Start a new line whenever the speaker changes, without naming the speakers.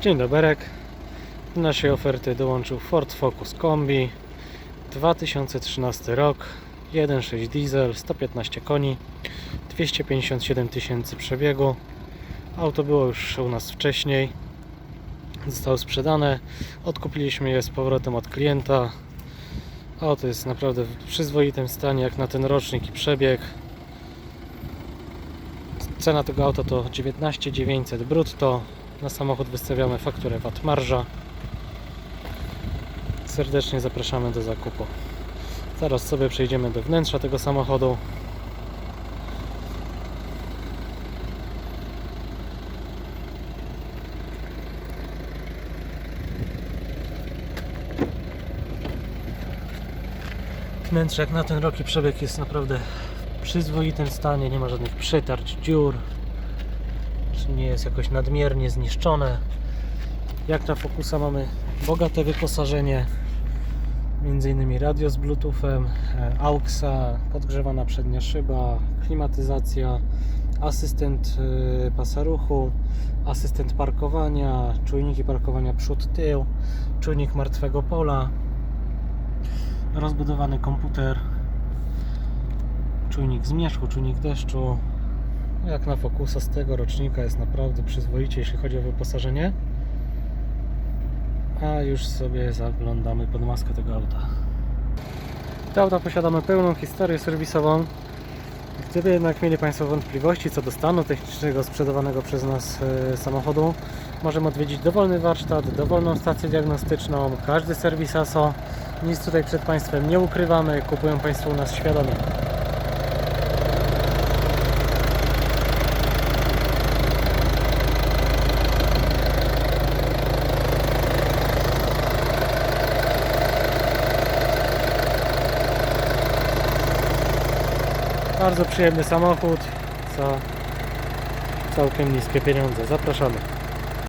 Dzień dobry. Do naszej oferty dołączył Ford Focus Kombi. 2013 rok. 1.6 diesel 115 koni 257 tysięcy przebiegu. Auto było już u nas wcześniej. Zostało sprzedane. Odkupiliśmy je z powrotem od klienta. Auto jest naprawdę w przyzwoitym stanie jak na ten rocznik i przebieg. Cena tego auta to 19 900 brutto na samochód wystawiamy fakturę VAT marża. Serdecznie zapraszamy do zakupu. Zaraz sobie przejdziemy do wnętrza tego samochodu. Wnętrze jak na ten rok i przebieg jest naprawdę w przyzwoitym stanie, nie ma żadnych przetarć, dziur, nie jest jakoś nadmiernie zniszczone. Jak na Focusa mamy bogate wyposażenie, innymi radio z bluetoothem, e, AUXa, podgrzewana przednia szyba, klimatyzacja, asystent e, pasa ruchu, asystent parkowania, czujniki parkowania przód, tył, czujnik martwego pola, rozbudowany komputer, czujnik zmierzchu, czujnik deszczu, jak na Focusa z tego rocznika jest naprawdę przyzwoicie, jeśli chodzi o wyposażenie. A już sobie zaglądamy pod maskę tego auta. Do auta posiadamy pełną historię serwisową. Gdyby jednak mieli Państwo wątpliwości co do stanu technicznego sprzedawanego przez nas e, samochodu, możemy odwiedzić dowolny warsztat, dowolną stację diagnostyczną, każdy serwis ASO. Nic tutaj przed Państwem nie ukrywamy, kupują Państwo u nas świadomie. Bardzo przyjemny samochód za całkiem niskie pieniądze. Zapraszamy.